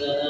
the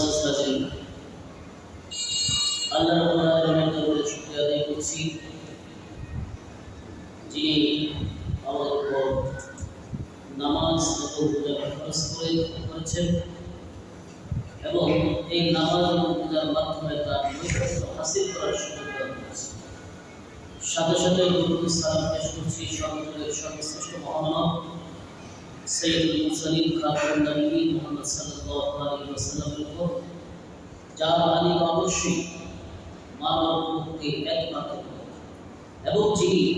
মুআজ্জাজ হাজির আল্লাহ রাব্বুল আলামিনের আদায় করছি। যিনি আমাদের উপর নামাজ করেছেন এবং এই নামাজ মাধ্যমে তার হাসিল করার সুযোগ সাথে সাথে সর্বশ্রেষ্ঠ মহামানব। এবং যিনি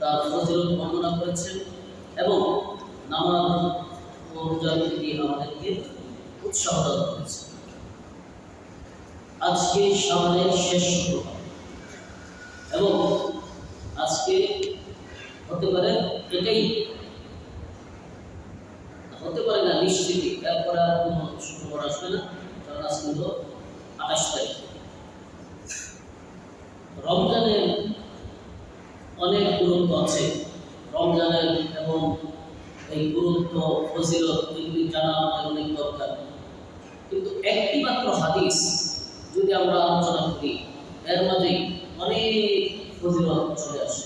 তার ফজিলত বর্ণনা করেছেন এবং নামাজ ও আমাদেরকে উৎসাহ দান করেছেন। আজকে সামনের শেষ এবং আজকে হতে পারে এটাই। হতে পারে না, নিশ্চিতই। এরপরে আর কোনো শুক্রবার আসবে না, কারণ আজকে হলো আঠাশ তারিখ। রমজানের অনেক গুরুত্ব আছে। রমজানের এবং এই গুরুত্ব, ফজিলত এগুলি জানা আমাদের অনেক দরকার। কিন্তু একটি মাত্র হাদিস যদি আমরা আলোচনা করি, এর মাঝে অনেক ফজিলত চলে আসে।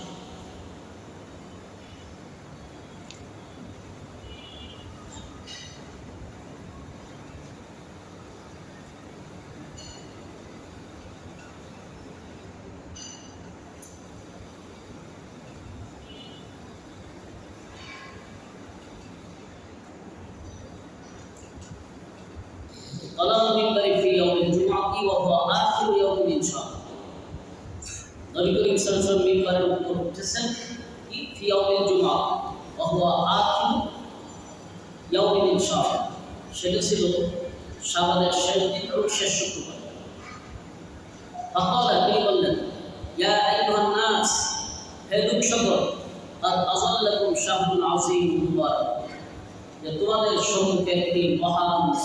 قال المنبر في يوم الجمعة وهو آخر يوم من شهر নবী করিম সাল্লাল্লাহু মিম্বারের উপর উঠেছেন কি ফি ইয়াউমিল জুমআ ওয়া হুয়া আখির ইয়াউমিল ইনশাআ সেটা ছিল শাবানের শেষ দিন এবং শেষ শুক্রবার ফাকালা তিনি বললেন ইয়া আইয়ুহান নাস হে লোক সকল নাযাল্লাকুম শাহরুল আযীম মুবারক যে তোমাদের সম্মুখে একটি মহান মাস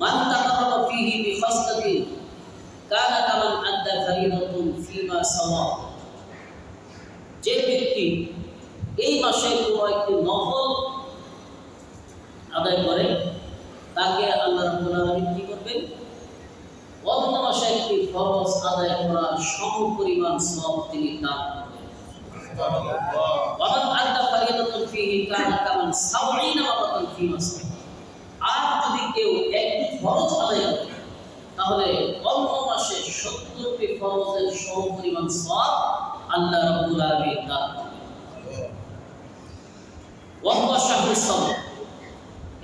মান তাকাররাবা ফীহি বিখাসলাতিন কানা কামান আদ্দা ফরিদাতুন ফীমা সাওয়া। যে ব্যক্তি এই মাসে কোনো একটি নফল আদায় করে তাকে আল্লাহ রাব্বুল আলামিন কি করবেন? অন্য মাসে একটি ফরজ আদায় করার সম পরিমাণ সব তিনি দান করবেন। আদ্দা ফরিদাতুন ফীহি কানা কামান সাবঈনা মারাতান ফীমা সাওয়া। আর যদি কেউ একটি ফরজ আদায় করে, তাহলে অন্য মাসে সত্তরটি ফরজের সম পরিমাণ সব আল্লাহ রাব্বুল আলামিন দান করবেন।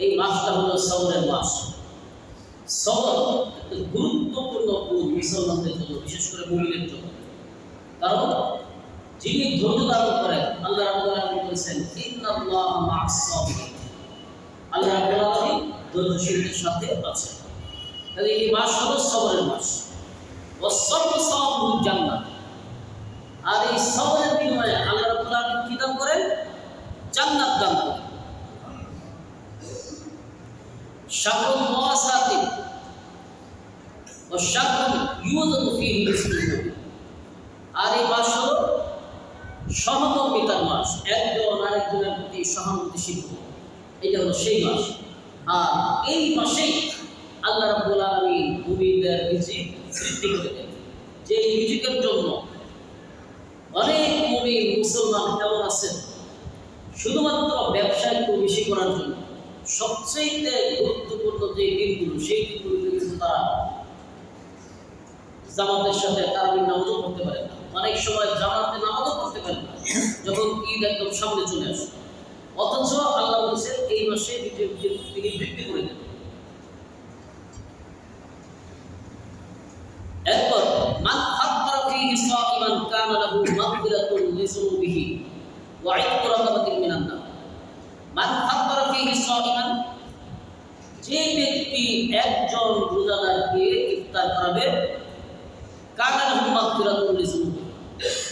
এই মাসটা হলো সবরের মাস। সবর একটা গুরুত্বপূর্ণ গুণ মুসলমানদের জন্য, বিশেষ করে মুমিনের জন্য। কারণ যিনি ধৈর্য ধারণ করেন, আল্লাহ রাব্বুল আলামিন বলেছেন, ইন্নাল্লাহ মা'আস সাবিরিন আল্লাহ ধৈর্যশীলদের সাথে আছেন তাহলে এই মাস হলো সবরের মাস। জান্নাত। আর এই সবরের বিনিময়ে আল্লাহ রাব্বুল কি দান করেন? জান্নাত দান করেন। ও আর এই মাস হলো সহমর্মিতার মাস। একজন আরেকজনের প্রতি সহানুভূতিশীল। এটা হলো সেই মাস। আর এই মাসেই আল্লাহ রাব্বুল আলামিন মুমিনদের রিজিক সৃষ্টি করে দেন। যে রিজিকের জন্য অনেক মুমিন মুসলমান এমন আছেন, শুধুমাত্র ব্যবসা একটু করার জন্য। সবচেয়ে গুরুত্বপূর্ণ যে দিনগুলো, সেই দিনগুলোতে কিন্তু তারা জামাতের সাথে তারাবির নামাজও করতে পারে না। অনেক সময় জামাতে নামাজও করতে পারে না, যখন ঈদ একদম সামনে চলে আসে। নিজের তিনি বৃদ্ধি করে দেন এরপর মান ফাক্কারা ফীহি সাইমান মান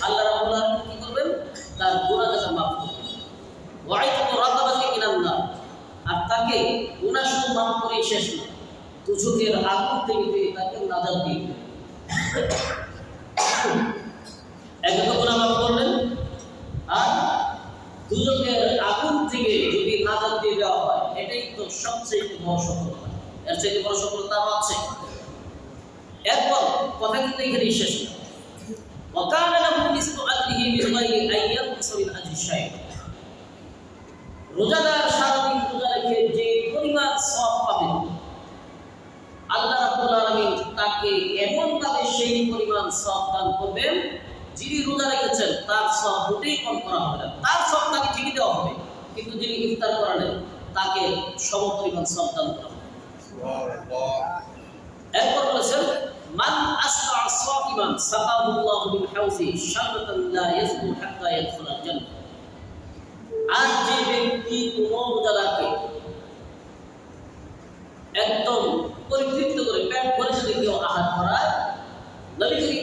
আল্লাহ রাব্বুল আলামিন কি করবেন তার গুনাহ খাতা মাফ করবেন ওয়া ইতকু রাকাবাতিন মিনান নার আর তাকে গুনাহ শুধু মাফ করে শেষ না দুজকের আগুন থেকে দিয়ে তাকে নাজাত দিয়ে দেবেন। এক তো গুনাহ মাফ করলেন আর দুজকের আগুন থেকে যদি নাজাত দিয়ে দেওয়া হয় এটাই তো সবচেয়ে বড় সফলতা এর চাইতে বড় সফলতা আর আছে এরপর কথা কিন্তু এখানেই শেষ না وكان له نصف أجره من غير أن ينقص من أجر شيء রোজাদার সেই পরিমাণ সব দান করবেন যিনি রোজা রেখেছেন তার সব মোটেই কম করা হবে না। তার সব তাকে ঠিকই দেওয়া হবে কিন্তু যিনি ইফতার করালেন তাকে সম পরিমাণ সব দান করা হবে। এরপর বলেছেন মান আসবা সাকিমান সাকাহুল্লাহু মিন হাউজি লা ইয়াজকু হাত্তা ইয়াদখুলাল জান্নাহ। আর যে ব্যক্তি কোনো রোজাদারকে একদম পরিতৃপ্ত করে পেট ভরে যদি কেউ আহার করায় নবী করিম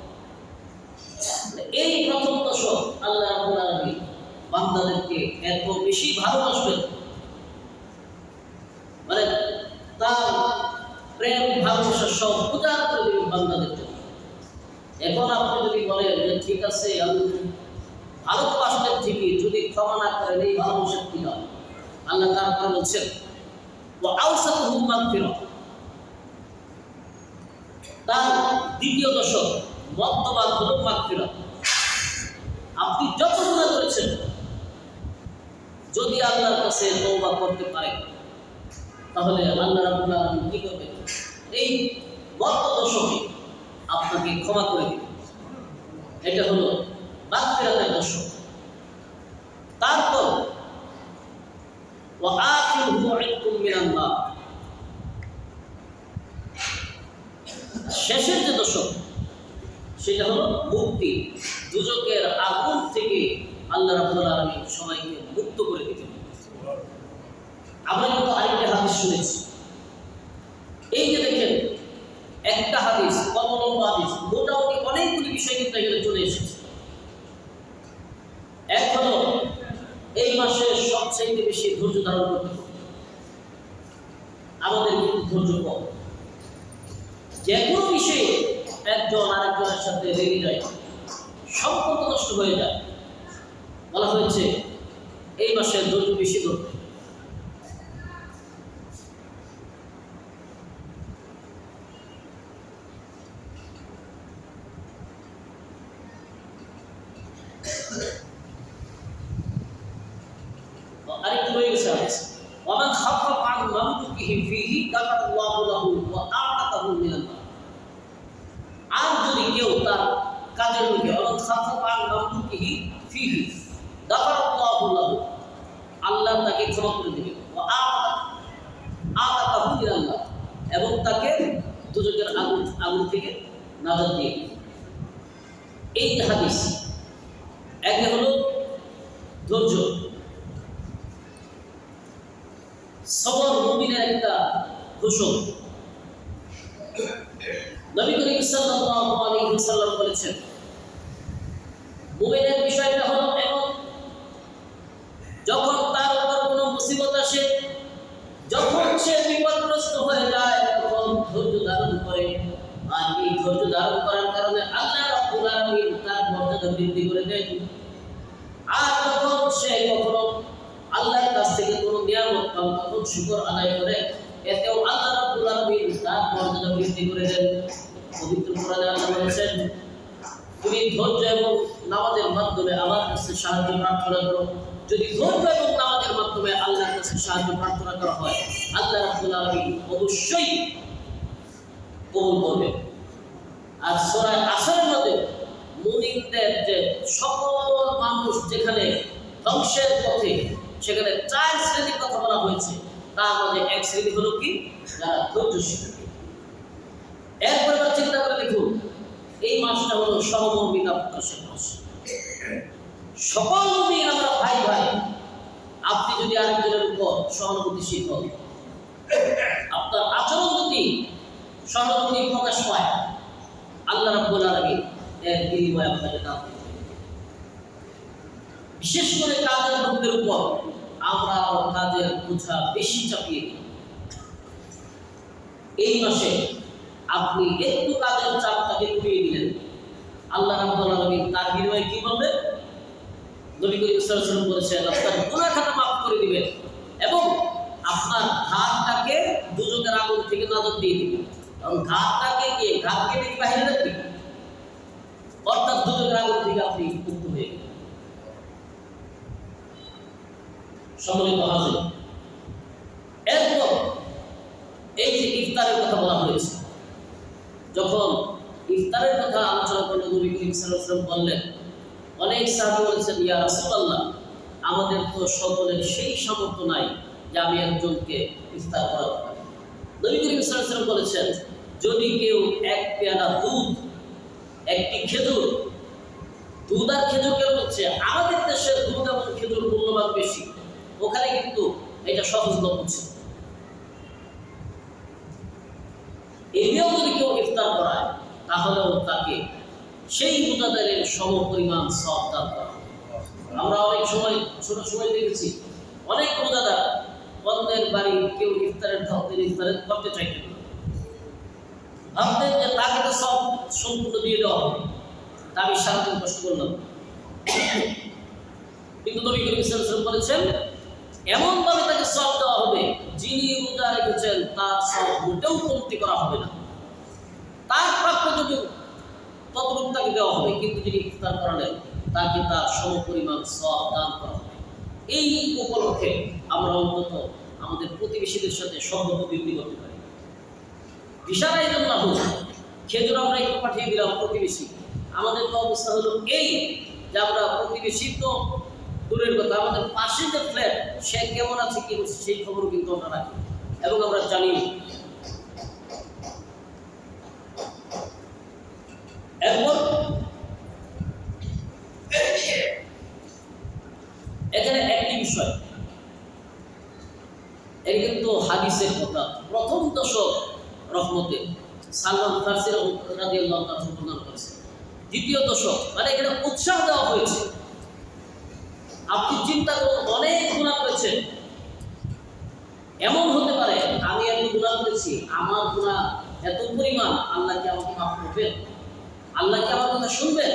এই প্রথম দশক আল্লাহ রাব্বুল আলামিন বান্দাদেরকে এত বেশি ভালোবাসবেন। মানে তার প্রেম, ভালোবাসা সব উজাড় করে দেবেন বান্দাদের এখন আপনি যদি বলেন যে, ঠিক আছে, আমি ভালোবাসতেন ঠিকই, যদি ক্ষমা না করেন, এই ভালোবাসার কি হয় আল্লাহ তারপরে বলছেন ও আউসাত হুম্মান ফিরত তার দ্বিতীয় দশক মদ্যবাদ হল মাগফিরাত আপনি যত গুণা করেছেন, যদি আল্লাহর কাছে তওবা করতে পারেন, তাহলে আল্লাহ রাব্বুল আলামিন কি করবেন? এই মধ্য দশকে আপনাকে ক্ষমা করে দিবেন। এটা হলো মাগফিরাতের দশক তারপর শেষের যে দশক সেটা হলো মুক্তি। দুজকের আগুন থেকে আল্লাহ রাব্বুল আলামিন সবাইকে মুক্ত করে দিতেন আমরা কিন্তু আরেকটা হাদিস শুনেছি। এই যে দেখেন, একটা হাদিস কত হাদিস, মোটামুটি অনেকগুলি বিষয় কিন্তু এখানে চলে এসেছে। এক হলো, এই মাসে সবচেয়ে বেশি ধৈর্য ধারণ করতে হবে। আমাদের কিন্তু ধৈর্য কম। যে কোনো বিষয়ে একজন আরেকজনের সাথে রেগে যায়। সম্পর্ক নষ্ট হয়ে যায়। বলা হয়েছে এই মাসে ধৈর্য বেশি ধরতে মামলুকিহি ফিহি গাফারাল্লাহু লাহু। আল্লাহ তাকে ক্ষমা করে দিবেন। ওয়া আতাকাহু। মিনাল্লাহ এবং তাকে দুজকের আগুন আগুন থেকে নাজাত দিয়ে এই হাদিস, একে হলো ধৈর্য। সবর মুমিনের একটা ঘোষক নবী করিম সাল্লাল্লাহু আলাইহি ওয়াসাল্লাম বলেছেন মুমিনের বিষয়টা হলো এমন যখন তার উপর কোনো মুসিবত আসে, যখন সে বিপদগ্রস্ত হয়ে যায়, তখন ধৈর্য ধারণ করে। আর এই ধৈর্য ধারণ করার কারণে আল্লাহ রাব্বুল আলামিন তার মর্যাদা বৃদ্ধি করে দেন। আর যখন সে কখনো আল্লাহর কাছ থেকে কোনো নিয়ামত পান তখন শুকর আদায় করে, এতেও আল্লাহ রাব্বুল আলামিন তার মর্যাদা বৃদ্ধি করে দেন। পবিত্র কোরআনে আল্লাহ বলেছেন তুমি ধৈর্য এবং নামাজের মাধ্যমে আমার কাছে সাহায্য প্রার্থনা করো। যদি ধৈর্য এবং নামাজের মাধ্যমে আল্লাহর কাছে সাহায্য প্রার্থনা করা হয়, আল্লাহ রাব্বুল আলামিন অবশ্যই কবুল করবে। আর সূরা আসরের মধ্যে মুমিনদের যে সকল মানুষ যেখানে ধ্বংসের পথে, সেখানে চার শ্রেণির কথা বলা হয়েছে, তার মধ্যে এক শ্রেণি হলো কি? যারা ধৈর্যশীল। এরপরে চিন্তা করে দেখুন এই মাসটা হলো সহমর্মিতা প্রকাশের মাস। সকল আমরা ভাই ভাই, আপনি যদি আরেকজনের উপর সহানুভূতিশীল হন, আপনার আচরণ যদি সহানুভূতি প্রকাশ পায়, আল্লাহ এর আপনাকে দান বিশেষ করে কাজের লোকদের উপর আমরা কাজের বোঝা বেশি চাপিয়ে দিই। এই মাসে আপনি একটু কাজের চাপটাকে কমিয়ে দিলেন আল্লাহ রাব্বুল আলামিন তার বিনিময়ে কি বলবেন ওয়াসাল্লাম বলেছেন আপনার গুনাহ খাতা মাফ করে দিবেন এবং আপনার ঘাটটাকে দুজকের আগুন থেকে নাজত দিয়ে দিবেন। কারণ ঘাটটাকে কে? ঘাটকে থেকে বাহিরে রাখবে অর্থাৎ দুজকের আগুন থেকে আপনি মুক্ত হয়ে গেলেন। সম্মানিত হাজির, এরপর এই যে ইফতারের কথা বলা হয়েছে, যখন ইফতারের কথা আলোচনা করলে নবী করিম সাল্লাল্লাহু আলাইহি বললেন অনেক সাহাবী বলেছেন, ইয়া রাসূলুল্লাহ, আমাদের তো সকলের সেই সামর্থ্য নাই যে আমি একজনকে ইফতার করাতে পারি নবী করিম সাল্লাল্লাহু বলেছেন, যদি কেউ এক পেয়ালা দুধ, একটি খেজুর, দুধ আর খেজুর কেন হচ্ছে আমাদের দেশের দুধ এবং খেজুর মূল্যবান বেশি, ওখানে কিন্তু এটা সহজলভ্য ছিল। এমনিও যদি কেউ ইফতার করায়, তাহলেও তাকে সেই রোজাদারের সম পরিমাণ সব দান করা আমরা অনেক সময়, ছোট সময় দেখেছি, অনেক রোজাদার অন্যের বাড়ি কেউ ইফতারের ধরতে, ইফতারের করতে চাইতেন না। ভাবতেন যে তাকে তো সব সম্পূর্ণ দিয়ে দেওয়া হবে। তা আমি সারাদিন কষ্ট করলাম। কিন্তু নবী করিম ওয়াসাল্লাম বলেছেন এমন ভাবে তাকে সব দেওয়া হবে, যিনি রোজা রেখেছেন, তার সব মোটেও কমতি করা হবে না। তার প্রাপ্য যদি ততটুকু তাকে দেওয়া হবে, কিন্তু যিনি ইফতার করালেন তাকে তার সমপরিমাণ সব দান করা হবে। এই উপলক্ষে আমরা অন্তত আমাদের প্রতিবেশীদের সাথে সম্পর্ক বৃদ্ধি করতে পারি। ইশারাই না হোক খেজুর আমরা একটু পাঠিয়ে দিলাম প্রতিবেশী। আমাদের তো অবস্থা হলো এই যে আমরা প্রতিবেশী তো, দূরের কথা, আমাদের পাশে যে ফ্ল্যাট সে কেমন আছে কি করছে সেই খবর কিন্তু আমরা রাখি। এবং আমরা জানি এখানে একটি বিষয়। কিন্তু হাদিসের কথা। প্রথম দশক রহমতে সালমান ফার্সি রাজি আল্লাহ প্রদান করেছে দ্বিতীয় দশক মানে এখানে উৎসাহ দেওয়া হয়েছে। আপনি চিন্তা করুন, অনেক গুণা করেছেন। এমন হতে পারে, আমি এত গুণা করেছি, আমার গুণা এত পরিমাণ, আল্লাহ কি আমাকে মাফ করবেন? আল্লাহ কি আমার কথা শুনবেন?